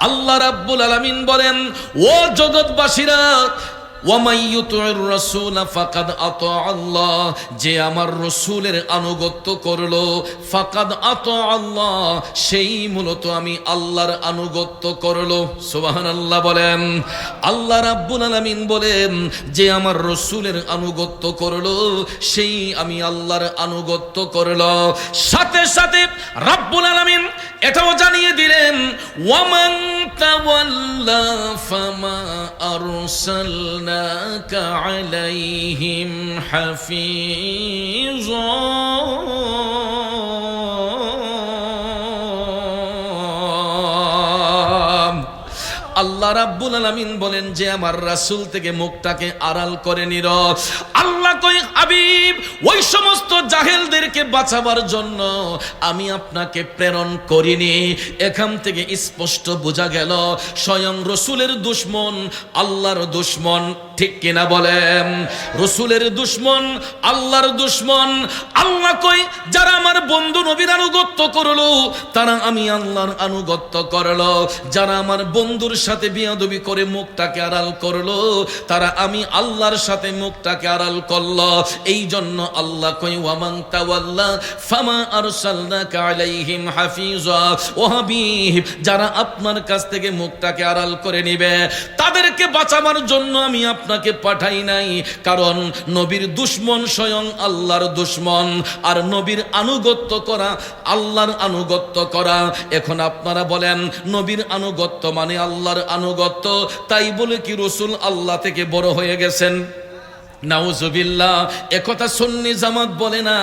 আল্লাহ রাব্বুল আলামিন বলেন, ও জগৎবাসীরা আল্লাহ, যে আমার রসুলের আনুগত্য করল, ফাকাদ আতা আল্লাহ, সেই মূলত আমি আল্লাহর আনুগত্য করল। সুবহানাল্লাহ বলেন, আল্লাহ রাব্বুল আলামিন বলেন, যে আমার রসুলের আনুগত্য করল, সেই আমি আল্লাহর আনুগত্য করল। সাথে সাথে রাব্বুল আলামিন এটাও জানিয়ে দিলেন ওয়ামান তাওয়াল্লা ফামা আরসালনাকা আলাইহিম হাফিজা আল্লাহ রাব্বুল আলামিন বলেন যে আমার রাসূল থেকে মুখটাকে আড়াল করে নির। আল্লাহ কই, হাবিব, ওই সমস্ত জাহেলদেরকে বাঁচাবার জন্য আমি আপনাকে প্রেরণ করিনি। এখান থেকে স্পষ্ট বোঝা গেল, স্বয়ং রসুলের দুশ্মন আল্লাহর দুশ্মন, ঠিক কিনা বলেন? রসুলের দুশ্মন আল্লাহর দুশ্মন আল্লাহ কই, যারা আমার বন্ধু নবীর আনুগত্য করল, তারা আমি আল্লাহর আনুগত্য করল। যারা আমার বন্ধুর সাথে বিয়াদবি করে মুখটাকে আড়াল করল, তারা আমি আল্লাহর সাথে মুখটাকে আড়াল করল। এই জন্য আল্লাহ কই, ওয়ামান তাওয়াল্লা, ফামা আরসালনাকা আলাইহিম হাফিজা। ও হাবিব, যারা আপনার কাছ থেকে মুখটাকে আড়াল করে নিবে, তাদেরকে বাঁচাবার জন্য আমি আপনাকে পাঠাই নাই। কারণ নবীর দুশ্মন স্বয়ং আল্লাহর দুশ্মন। আর নবীর আনুগত্য করা, আল্লাহর আনুগত্য করা। এখন আপনারা বলেন, নবীর আনুগত্য মানে আল্লাহর আনুগত্য? তাই বলে কি রসুল আল্লাহ থেকে বড় হয়ে গেছেন? নাউজুবিল্লাহ একথা সুন্নি জামাত বলে না।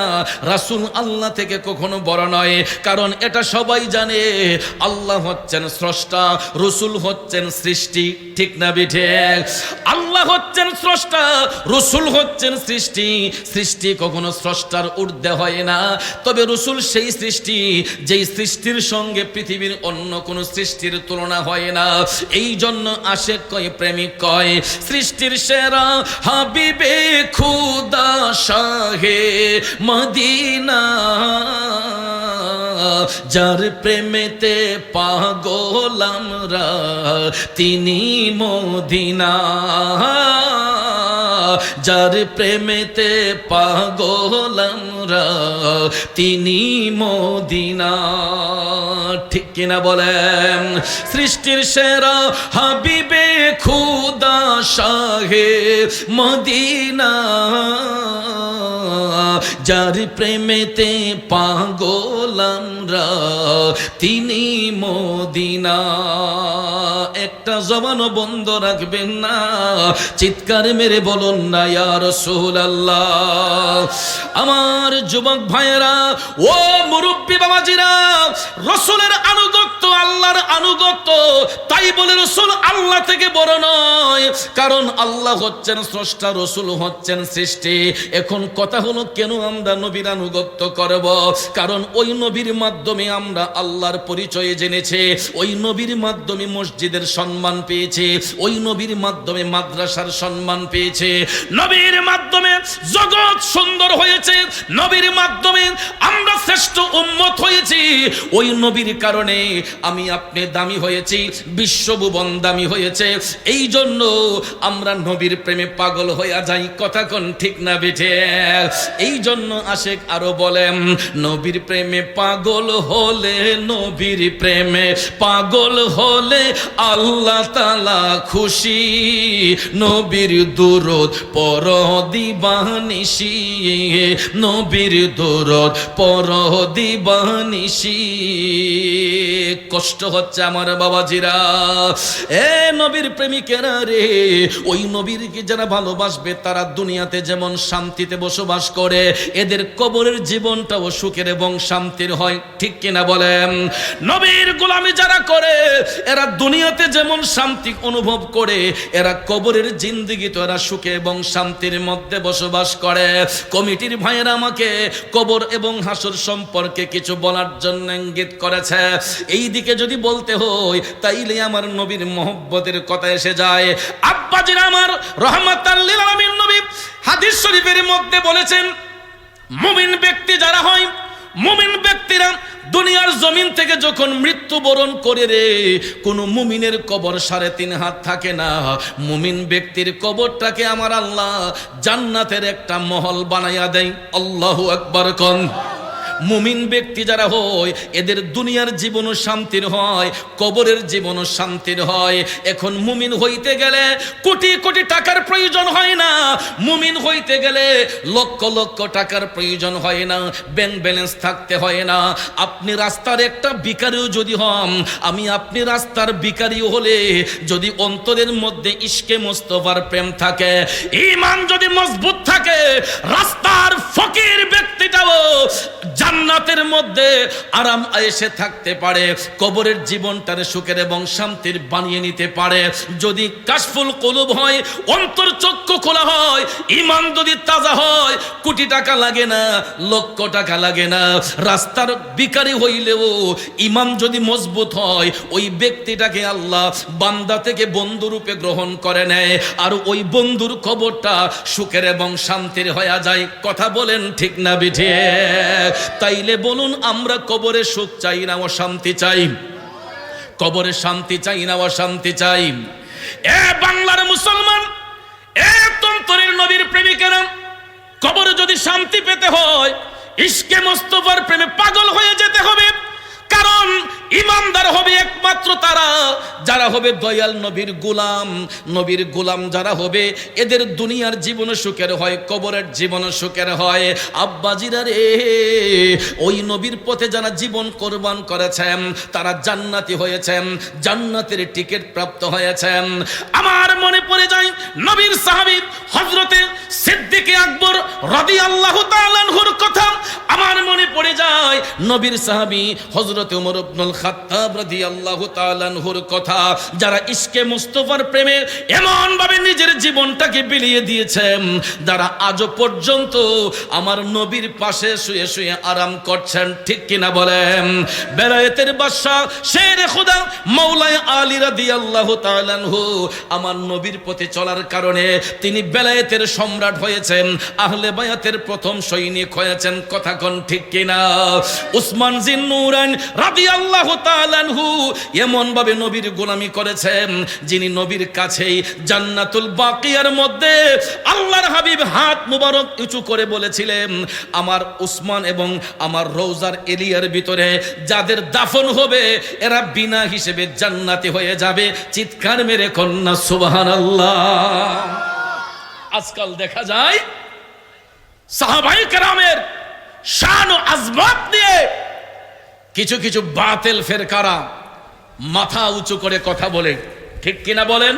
রাসূল আল্লাহ থেকে কখনো বড় নয়, কারণ এটা সবাই জানে। আল্লাহ হচ্ছেন স্রষ্টা, রসুল হচ্ছেন সৃষ্টি, ঠিক না বিঠে? আল্লাহ হচ্ছেন স্রষ্টা, রসুল হচ্ছেন সৃষ্টি। সৃষ্টি কখনো স্রষ্টার ঊর্ধ্বে হয় না। তবে রসুল সেই সৃষ্টি, যেই সৃষ্টির সঙ্গে পৃথিবীর অন্য কোনো সৃষ্টির তুলনা হয় না। এই জন্য আশেক কয়, প্রেমিক কয়, সৃষ্টির সেরা হাবিবে খুদা শাহে মদিনা। যার প্রেমেতে পাগল আমরা তিনি মদিনা। যার প্রেমেতে পাগল তিনি মদিনা। ঠিক কিনা বলেন? সৃষ্টির সেরা হাবিবে খুদা শাহে মদিনা। যার প্রেমেতে পাগল আমরা, তিনি মদিনা। একটা জবানও বন্ধ রাখবেন না। চিৎকার মেরে বলুন না, ইয়া রাসূলুল্লাহ। আমার যুবক ভাইয়েরা, ও মুরব্বী বাবাজিরা, রসুলের আনুগত্য আল্লাহর আনুগত্য, তাই বলে রসুল আল্লাহ থেকে বড় নয়। কারণ আল্লাহ হচ্ছেন স্রষ্টা, রসুল হচ্ছেন সৃষ্টি। এখন কথা হলো, কেন আমরা নবীর আনুগত্য করব? কারণ ওই নবীর মাধ্যমে আমরা আল্লাহর পরিচয়ে জেনেছে, ওই নবীর মাধ্যমে মসজিদের সম্মান পেয়েছে, ওই নবীর মাধ্যমে মাদ্রাসার সম্মান পেয়েছে। নবীর মাধ্যমে জগৎ সুন্দর হয়েছে, নবীর মাধ্যমে আমরা শ্রেষ্ঠ উম্মত হয়েছি। ওই নবীর কারণে আমি আপনি দামি হয়েছি, বিশ্বভুবন দামি হয়েছে। এই জন্য আমরা নবীর প্রেমে পাগল হইয়া যাই, কথা কোন ঠিক না বেঠে। এই জন্য আশেক আরও বলেন, নবীর প্রেমে পাগল হলে নবীর প্রেমে পাগল হলে আল্লাহ তালা খুশি। নবীর দুরদ পর দিবানিসি নবীর দুরদ পর দিবানিসি কষ্ট হচ্ছে আমার বাবাজিরা। এ নবীর প্রেমিকেরা রে, ওই নবীরকে যারা ভালোবাসবে, তারা দুনিয়াতে যেমন শান্তিতে বসবাস করে, এদের কবরের জীবনটাও সুখের এবং শান্তির হয়। ঠিক কিনা বলেন? নবীর গোলামি যারা করে, এরা দুনিয়াতে যেমন শান্তি অনুভব করে, এরা কবরের জিন্দিগি তো এরা সুখে এবং শান্তির মধ্যে বসবাস করে। কমিটির ভাইয়েরা আমাকে কবর এবং হাসর সম্পর্কে কিছু বলার জন্য ইঙ্গিত করেছে। এই দিকে যদি বলতে হয়, তাইলে আমার নবীর মোহব্বতের কথা এসে যায়। আব্বাজির আমার আলামিন নবী হাদিস শরীফের মধ্যে বলেছেন, মুমিন ব্যক্তি যারা হয়, মুমিন ব্যক্তিরা দুনিয়ার জমিন থেকে যখন মৃত্যুবরণ করে রে, কোনো মুমিনের কবর সাড়ে তিন হাত থাকে না। মুমিন ব্যক্তির কবরটাকে আমার আল্লাহ জান্নাতের একটা মহল বানাইয়া দেয়। আল্লাহু আকবার কন। মুমিন ব্যক্তি যারা হয়, এদের দুনিয়ার জীবনও শান্তির হয়, কবরের জীবনও শান্তির হয়। এখন মুমিন হইতে গেলে কোটি কোটি টাকার প্রয়োজন হয় না। মুমিন হইতে গেলে লক্ষ লক্ষ টাকার প্রয়োজন হয় না। ব্যাংক ব্যালেন্স থাকতে হয় না। আপনি রাস্তার একটা বিকারিও যদি হন, আমি আপনি রাস্তার বিকারিও হলে যদি অন্তরের মধ্যে ইশকে মোস্তফার প্রেম থাকে ইমান যদি মজবুত থাকে, রাস্তার ফকির ব্যক্তিটাও জান্নাতের মধ্যে আরাম এসে থাকতে পারে, কবরের জীবনটারে সুখের এবং শান্তির বানিয়ে নিতে পারে। যদি কাশফুল কলুব হয়, অন্তর চক্ষু খোলা হয় ইমান যদি তাজা হয়, কোটি টাকা লাগে না, লক্ষ টাকা লাগে না। রাস্তার বিকারি হইলেও ইমান যদি মজবুত হয়, ওই ব্যক্তিটাকে আল্লাহ বান্দা থেকে বন্ধু রূপে গ্রহণ করে নেয়। আর ওই বন্ধুর খবরটা সুখের এবং শান্তির হয়ে যায়। কথা বলেন ঠিক না বিঠে? তাইলে বলুন, আমরা কবরে সুখ চাই না ও শান্তি চাই। কবরে শান্তি চাই না ও শান্তি চাই। এ বাংলার মুসলমান, এ তন্তরের নবীর প্রেমিকেরা, কবরে যদি শান্তি পেতে হয়, ইশকে মোস্তফার প্রেমে পাগল হয়ে যেতে হবে। কারণ, ইমানদার হবে একমাত্র তারা যারা হবে দয়াল নবীর গোলাম নবীর গোলাম যারা হবে, এদের দুনিয়ার জীবন সুখের হয়, কবরের জীবন সুখের হয়। আব্বাজিরা রে, ওই নবীর পথে যারা জীবন কোরবান করেছেন, তারা জান্নাতি হয়েছেন, জান্নাতের টিকিট প্রাপ্ত হয়েছেন। আমার মনে পড়ে যায়, নবীর সাহাবী হজরতে সিদ্দিকে আকবর রদি আল্লাহ তালানহুর কথা আমার মনে পড়ে যায় নবীর সাহাবী খাত্তাব কথা, যারা ইশকে মুস্তফার প্রেমে নিজের জীবনটাকে বিলিয়ে দিয়েছেন, যারা পর্যন্ত আমার নবীর পাশে শুয়ে শুয়ে আরাম করছেন, ঠিক কিনা বলেন? বেলায়েতের বাদশা শের খোদা মৌলায় আলী রাদিয়াল্লাহু তাআলাহু আমার নবীর পথে চলার কারণে তিনি বেলায়েতের সম্রাট হয়েছেন, আহলে বায়াতের প্রথম সৈনিক হয়েছেন, কথা কোন ঠিক কিনা? উসমান জিন নুরান রাদিয়াল্লাহু তাআলাহু এমন ভাবে নবীর গোলামি করেছেন, যিনি নবীর কাছেই জান্নাতুল বাকিয়ার মধ্যে আল্লাহর হাবিব হাত মুবারক উঁচু করে বলেছিলেন, আমার উসমান এবং আমার রৌজার এলিয়ার ভিতরে যাদের দাফন হবে, এরা বিনা হিসেবে জান্নাতি হয়ে যাবে। চিৎকার মেরে কন্যা, সুবহানাল্লাহ। আজকাল দেখা যায় সাহাবাই কেরামের শান ও আজমাত নিয়ে কিছু কিছু বাতেল ফেরকারা মাথা উঁচু করে কথা বলে। ঠিক কিনা বলেন?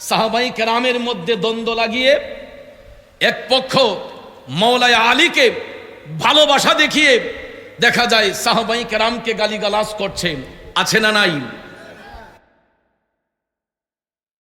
সাহাবাই কেরামের মধ্যে দ্বন্দ্ব লাগিয়ে এক পক্ষ মৌলায় আলীকে ভালোবাসা দেখিয়ে দেখা যায় সাহাবাই কেরামকে গালিগালাজ করছে। আছে না নাই?